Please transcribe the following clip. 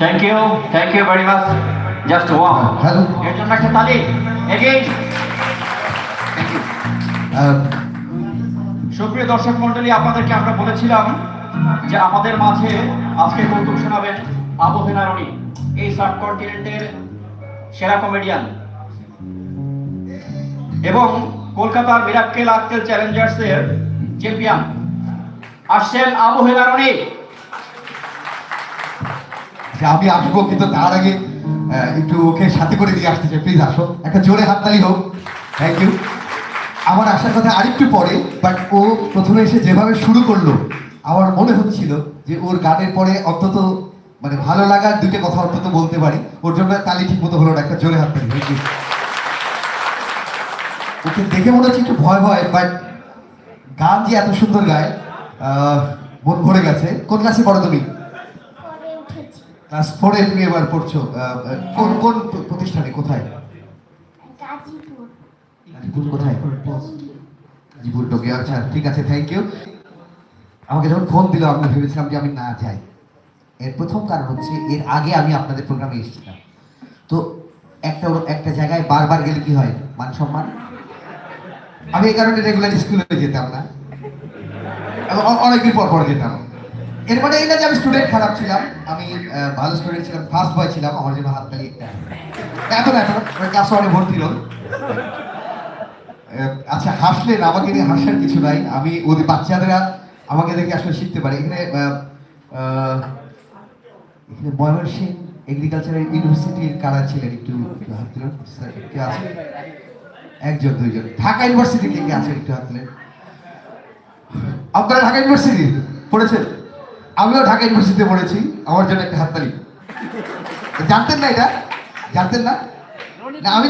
Thank you thank you very much just wow এর জন্য একটা তালি। এগেইন থ্যাংক ইউ সুপ্রিয় দর্শক মণ্ডলী আপনাদেরকে আমরা বলেছিলাম যে আমাদের মাঝে আজকে কৌতুক শোনাবেন আবু হেনারণী এই সাবকন্টিনেন্টের সেরা কমেডিয়ান। এবং কলকাতার মিরাক্কেল আক্কেল চ্যালেঞ্জার্স এর চ্যাম্পিয়ন আসছেন আবু হেনারণী আচ্ছা, আমি আসব কিন্তু তার আগে একটু ওকে সাথে করে দিয়ে আসতে চাই। প্লিজ আসো। একটা জোরে হাততালি হোক। থ্যাংক ইউ আমার আসার কথা আরেকটু পরে বাট ও প্রথমে এসে যেভাবে শুরু করল আমার মনে হচ্ছিল যে ওর গানের পরে অন্তত মানে ভালো লাগার দুটো কথা অন্তত বলতে পারি। ওর জন্য তালি ঠিক মতো হলো না একটা জোরে হাততালি। থ্যাংক ইউ ওকে দেখে মনে হচ্ছে একটু ভয় ভয় বাট গান যে এত সুন্দর গায় মন ভরে গেছে। কোন ক্লাসে পড়ো তুমি? ক্লাস ফোরে তুমি এবার পড়ছো কোন কোন প্রতিষ্ঠানে কোথায়? গাজীপুর। কোথায়? জীবন টোকে আচ্ছা ঠিক আছে থ্যাংক ইউ আমাকে যখন ফোন দিল আমি ভেবেছিলাম যে আমি না যাই। এর প্রথম কারণ হচ্ছে এর আগে আমি আপনাদের প্রোগ্রামে এসেছিলাম। তো একটা একটা জায়গায় বারবার গেলে কি হয়? মান সম্মান? আমি এই কারণে রেগুলার স্কুলে যেতাম না। অনেকদিন পর পর যেতাম। এর মানে এই না যে আমি স্টুডেন্ট খারাপ ছিলাম, আমি ভালো স্টুডেন্ট ছিলাম ফার্স্ট বয় ছিলাম, আমার জন্য হাততালি একটা। এখন এখন ক্লাস ওয়ানে ভর্তি হল আচ্ছা হাসলেন আমাকে নিয়ে হাসার কিছু নাই। আমি ওদের বাচ্চাদেরা আমাকে দেখে আসলে শিখতে পারে। এখানে এখানে ময়মনসিং এগ্রিকালচারাল ইউনিভার্সিটির কারা ছিলেন? একটু হাত স্যার, কে আছে? একজন, দুইজন। ঢাকা ইউনিভার্সিটি কে কে আছেন একটু হাত তুলেন। আপনারা ঢাকা ইউনিভার্সিটি পড়েছেন? আমিও ঢাকা ইউনিভার্সিটিতে পড়েছি। আমার জন্য একটা হাততালি। জানতেন না এটা? জানতেন না আমি